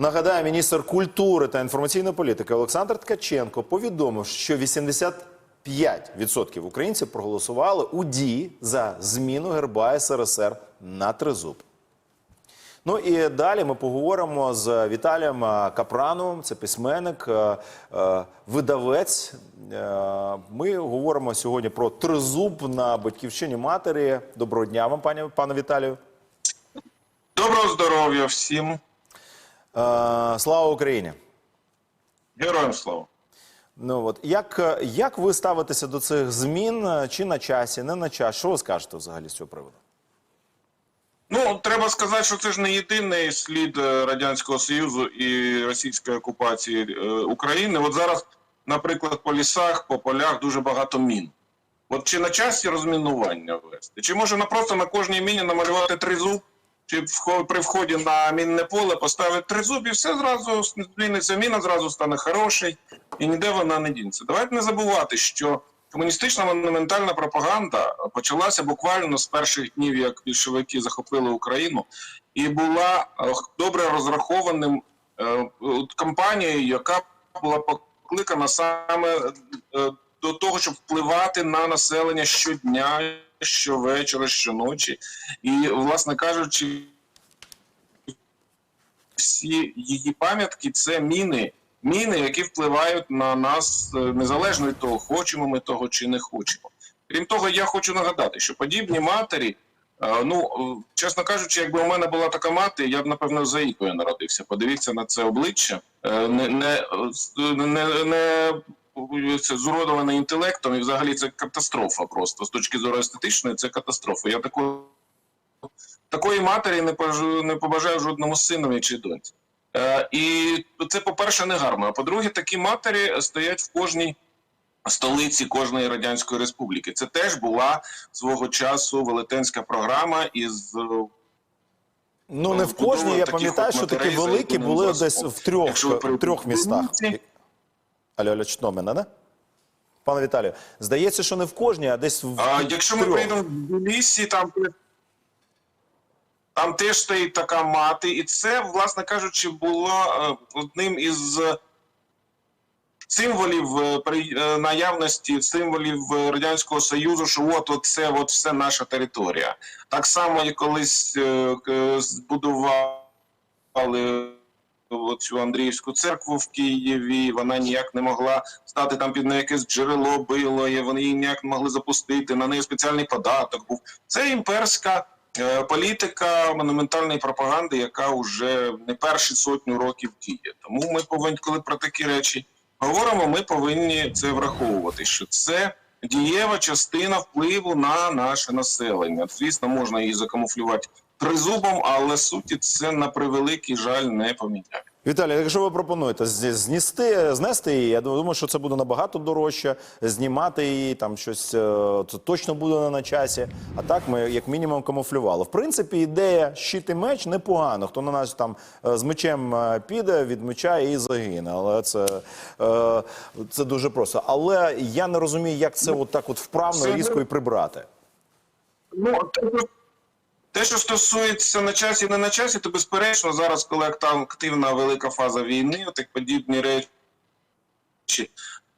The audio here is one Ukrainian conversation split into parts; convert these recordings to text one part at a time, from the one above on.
Нагадаю, міністр культури та інформаційної політики Олександр Ткаченко повідомив, що 85% українців проголосували у дії за зміну герба СРСР на тризуб. Ну і далі ми поговоримо з Віталієм е, Капрановим, це письменник, е, е, видавець. Ми говоримо сьогодні про тризуб на батьківщині матері. Доброго дня вам, пані пане Віталію. Доброго здоров'я всім. Е, Слава Україні! Героям слава. Ну от як, е, як ви ставитеся до цих змін? е, Чи на часі, не на час? Що ви скажете взагалі з цього приводу? Ну, треба сказати, що це ж не єдиний слід Радянського Союзу і російської окупації е, України. От зараз, наприклад, по лісах, по полях дуже багато мін. От чи на часі розмінування ввести? Чи може на просто на кожній міні намалювати тризуб? Чи при вході на мінне поле поставити тризуб і все зразу зміниться міна, зразу стане хороший, і ніде вона не дінеться. Давайте не забувати, що комуністична монументальна пропаганда почалася буквально з перших днів, як більшовики захопили Україну, і була е, добре розрахованим е, кампанією, яка була покликана саме е, до того, щоб впливати на населення щодня, щовечора, щоночі. І, власне кажучи, всі її пам'ятки це міни, міни, які впливають на нас е, незалежно від того, хочемо ми того чи не хочемо. Крім того, я хочу нагадати, що подібні матері. е, Ну, е, чесно кажучи, якби у мене була така мати, я б напевно за ікою народився. Подивіться на це обличчя, не, не, не, не це зуродоване інтелектом, і взагалі це катастрофа просто з точки зору естетичної, це катастрофа. Я таку такої матері не не побажаю жодному синові чи доньці. Е, і це, по-перше, не гарно. А по-друге, такі матері стоять в кожній столиці кожної радянської республіки. Це теж була свого часу велетенська програма із е, Ну не в кожній, я пам'ятаю, що такі великі були десь в трьох, трьох містах. Алло, алло, чутно мене, не? Пане Віталію, здається, що не в кожній, а десь в А якщо ми прийдемо в лісі, там, там теж стоїть така мати, і це, власне кажучи, було е, одним із е, символів е, наявності символів радянського союзу, що от, от це от все наша територія. Так само, як колись збудували цю Андріївську церкву в Києві. Вона ніяк не могла стати там під неї якесь джерело било, вони її ніяк не могли запустити. На неї спеціальний податок був. Це імперська е, політика монументальної пропаганди, яка вже не перші сотню років діє. Тому ми повинні, коли про такі речі говоримо, ми повинні це враховувати, що це. Дієва частина впливу на наше населення. Звісно, можна її закамуфлювати тризубом, але суті це на превеликий жаль не поміняє. Віталій, якщо ви пропонуєте з- знести, знести її, я думаю, що це буде набагато дорожче. Знімати її, там щось це точно буде не на часі. А так ми як мінімум камуфлювали. В принципі, ідея щит і меч непогано. Хто на нас там е, з мечем е, піде, від меча і загине. Але це, е, це дуже просто. Але я не розумію, як це от так от вправно різко і прибрати. Ну те, що- стосується на часі, не на часі, то безперечно зараз, коли активна велика фаза війни, так подібні речі,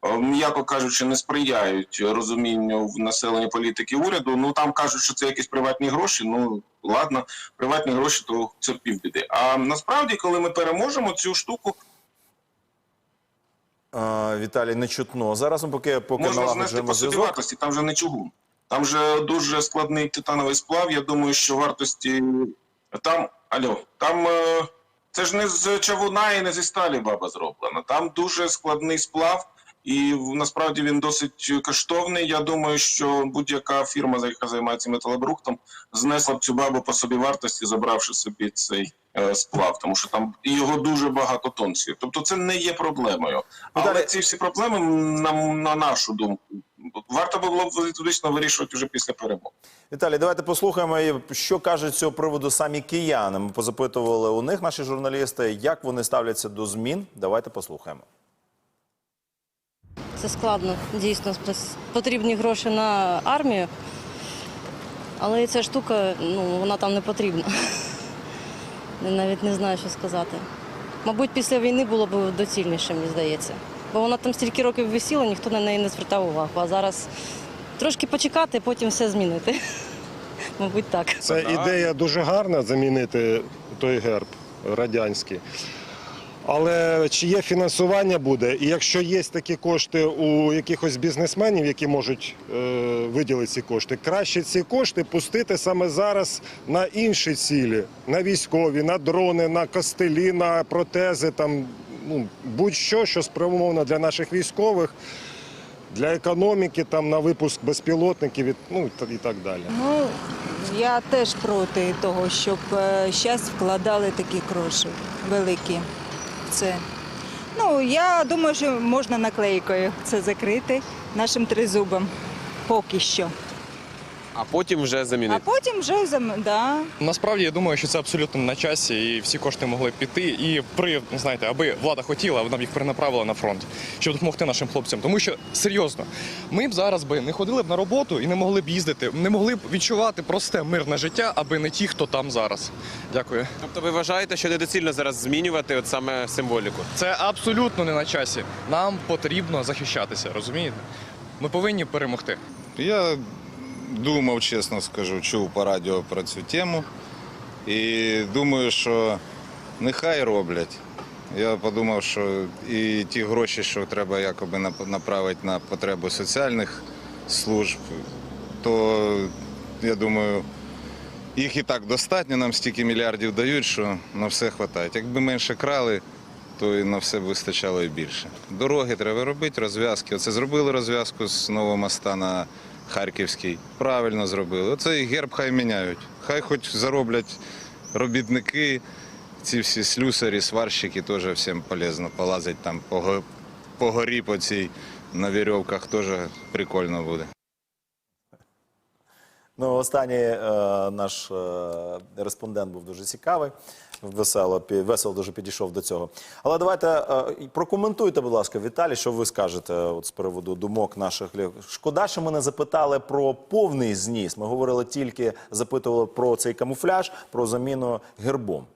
е, м'яко кажучи, не сприяють розумінню в населенні політики уряду. Ну там кажуть, що це якісь приватні гроші. Ну ладно, приватні гроші, то це півбіди. А насправді, коли ми переможемо цю штуку, Віталій, не чутно. Зараз ми поки, поки можна знести по собівартості, там вже не чугун. Там же дуже складний титановий сплав. Я думаю, що вартості там, алло, там е, це ж не з чавуна і не зі сталі баба зроблена. Там дуже складний сплав, і насправді він досить коштовний. Я думаю, що будь-яка фірма, яка займається металобрухтом, знесла б цю бабу по собі вартості, забравши собі цей е, сплав, тому що там його дуже багато тонців. Тобто це не є проблемою. Але Віталій- ці всі проблеми, на, на нашу думку, варто було б звісно вирішувати вже після перемоги. Віталій, давайте послухаємо, що кажуть з цього приводу самі кияни. Ми позапитували у них наші журналісти, як вони ставляться до змін. Давайте послухаємо. Це складно, дійсно. Потрібні гроші на армію, але і ця штука, ну, вона там не потрібна. Я навіть не знаю, що сказати. Мабуть, після війни було б доцільніше, мені здається. Бо вона там стільки років висіла, ніхто на неї не звертав увагу. А зараз трошки почекати, потім все змінити. Мабуть, так. Це ідея дуже гарна замінити той герб радянський. Але чи є фінансування буде? І якщо є такі кошти у якихось бізнесменів, які можуть е, виділити ці кошти, краще ці кошти пустити саме зараз на інші цілі, на військові, на дрони, на костелі, на протези, там ну, будь-що, що спрямовано для наших військових, для економіки, там на випуск безпілотників ну, і так далі. Ну, я теж проти того, щоб зараз вкладали такі гроші великі. Це. Ну, я думаю, що можна наклейкою це закрити нашим тризубом. Поки що. А потім вже замінити. А потім вже зам... да. Насправді я думаю, що це абсолютно на часі, і всі кошти могли піти. І при знаєте, аби влада хотіла, вона б їх перенаправила на фронт, щоб допомогти нашим хлопцям. Тому що серйозно, ми б зараз би не ходили б на роботу і не могли б їздити, не могли б відчувати просте мирне життя, аби не ті, хто там зараз. Дякую. Тобто ви вважаєте, що недоцільно зараз змінювати от саме символіку? Це абсолютно не на часі. Нам потрібно захищатися, розумієте? Ми повинні перемогти. Я думав, чесно скажу, чув по радіо про цю тему. І думаю, що нехай роблять. Я подумав, що і ті гроші, що треба якоби направити на потребу соціальних служб, то я думаю, їх і так достатньо, нам стільки мільярдів дають, що на все вистачає. Якби менше крали, то і на все б вистачало і більше. Дороги треба робити, розв'язки. Оце зробили розв'язку з нового моста на Харківський. Правильно зробили. Оце і герб хай міняють. Хай хоч зароблять робітники, ці всі слюсарі, сварщики теж всім полезно полазить там по, по горі по цій на вірьовках теж прикольно буде. Ну, останній е, наш е, респондент був дуже цікавий. Весело, весело дуже підійшов до цього. Але давайте е, прокоментуйте, будь ласка, Віталій, що ви скажете от, з приводу думок наших глядачів. Шкода, що ми не запитали про повний зніс. Ми говорили тільки, запитували про цей камуфляж, про заміну гербом.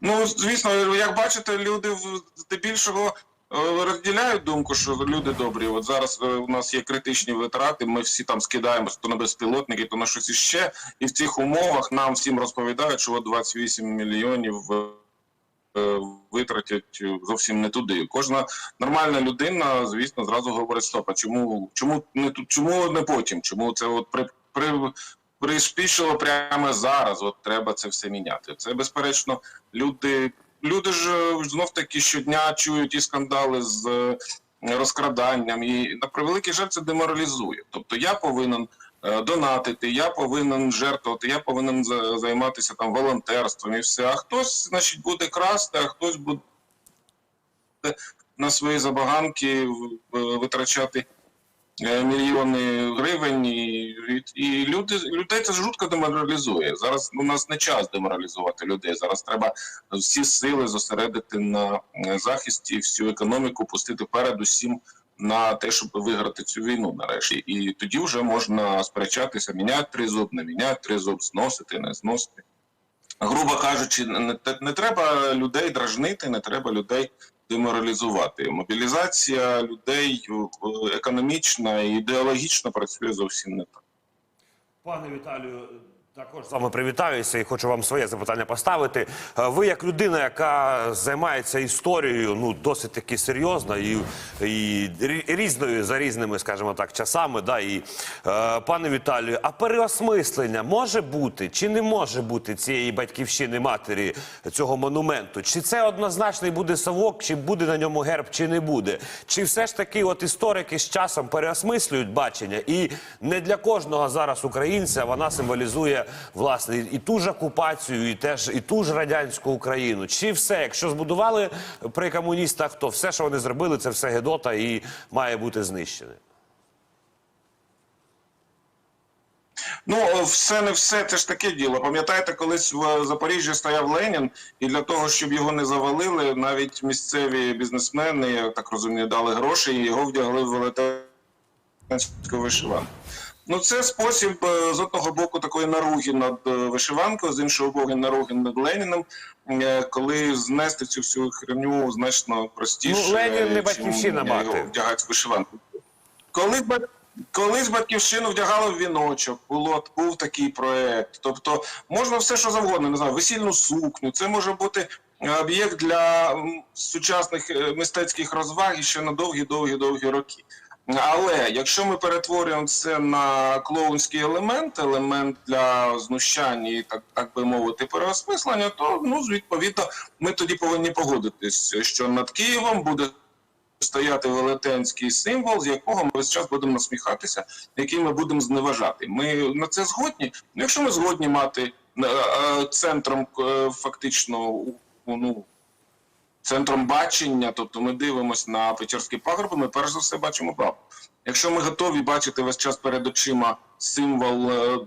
Ну, звісно, як бачите, люди здебільшого е, розділяють думку, що люди добрі. От зараз е, у нас є критичні витрати. Ми всі там скидаємося то на безпілотники, то на щось іще. І в цих умовах нам всім розповідають, що от 28 мільйонів е, витратять зовсім не туди. Кожна нормальна людина, звісно, зразу говорить: стоп, а чому, чому не тут, чому не потім? Чому це от при, при приспішило прямо зараз? От треба це все міняти. Це безперечно люди. Люди ж знов таки щодня чують і скандали з е, розкраданням, і на превеликий жаль це деморалізує. Тобто я повинен е, донатити, я повинен жертвувати, я повинен займатися там волонтерством і все. А хтось, значить, буде красти, а хтось буде на свої забаганки витрачати е, мільйони гривень, і, і люди людей це жутко деморалізує. Зараз у нас не час деморалізувати людей. Зараз треба всі сили зосередити на е, захисті, всю економіку пустити передусім на те, щоб виграти цю війну нарешті. І тоді вже можна сперечатися, міняти тризуб, не міняти тризуб, зносити, не зносити. Грубо кажучи, не, не треба людей дражнити, не треба людей деморалізувати. Мобілізація людей е, економічна і ідеологічно працює зовсім не так. Пане Віталію, також з вами привітаюся і хочу вам своє запитання поставити. Е, Ви, як людина, яка займається історією, ну досить таки серйозно і, і різною за різними, скажімо так, часами. Да, і, е, пане Віталію, а переосмислення може бути чи не може бути цієї батьківщини матері цього монументу? Чи це однозначний буде совок, чи буде на ньому герб, чи не буде? Чи все ж таки, от історики з часом переосмислюють бачення, і не для кожного зараз українця вона символізує власне і ту ж окупацію, і теж і ту ж радянську Україну. Чи все, якщо збудували при комуністах, то все, що вони зробили, це все гедота і має бути знищене. Ну, е, все не все, це ж таке діло. Пам'ятаєте, колись в Запоріжжі стояв Ленін, і для того, щоб його не завалили, навіть місцеві бізнесмени, я так розумію, дали гроші і його вдягли в велетенську вишиванку. Ну, це спосіб е, з одного боку такої наруги над е, вишиванкою, з іншого боку наруги над Леніним, е, коли знести цю всю херню значно простіше. Ну, Ленін не батьківщина мати. Вдягають в вишиванку. Коли б Колись батьківщину вдягали в віночок, було був такий проект. Тобто можна все, що завгодно, не знаю, весільну сукню. Це може бути об'єкт для сучасних мистецьких розваг ще на довгі-довгі-довгі роки. Але якщо ми перетворюємо це на клоунський елемент, елемент для знущання і так, так би мовити, переосмислення, то ну відповідно ми тоді повинні погодитись, що над Києвом буде стояти велетенський символ, з якого ми весь час будемо насміхатися, який ми будемо зневажати. Ми на це згодні. Ну, Якщо ми згодні мати е, е, центром е, фактично ну, центром бачення, тобто ми дивимося на Печерський пагорб, ми перш за все бачимо бабу. Якщо ми готові бачити весь час перед очима символ, е,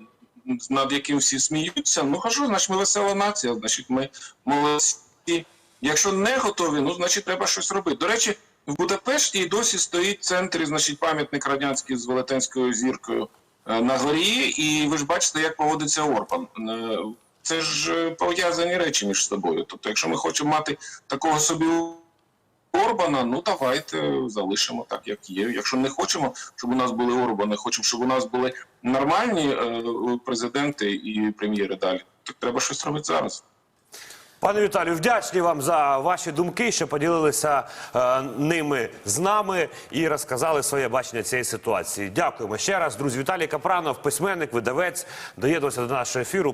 над яким всі сміються, ну кажу, значить ми весела нація, значить ми молодці. Якщо не готові, ну значить треба щось робити. До речі, в Будапешті і досі стоїть в центрі, значить, пам'ятник радянський з велетенською зіркою е, на горі, і ви ж бачите, як поводиться Орбан. Це ж е, пов'язані речі між собою. Тобто, якщо ми хочемо мати такого собі Орбана, ну давайте залишимо так, як є. Якщо не хочемо, щоб у нас були Орбани, хочемо, щоб у нас були нормальні е, президенти і прем'єри далі, так треба щось робити зараз. Пане Віталію, вдячні вам за ваші думки, що поділилися е, ними з нами і розказали своє бачення цієї ситуації. Дякуємо ще раз, друзі. Віталій Капранов, письменник, видавець, доєднувався до нашого ефіру.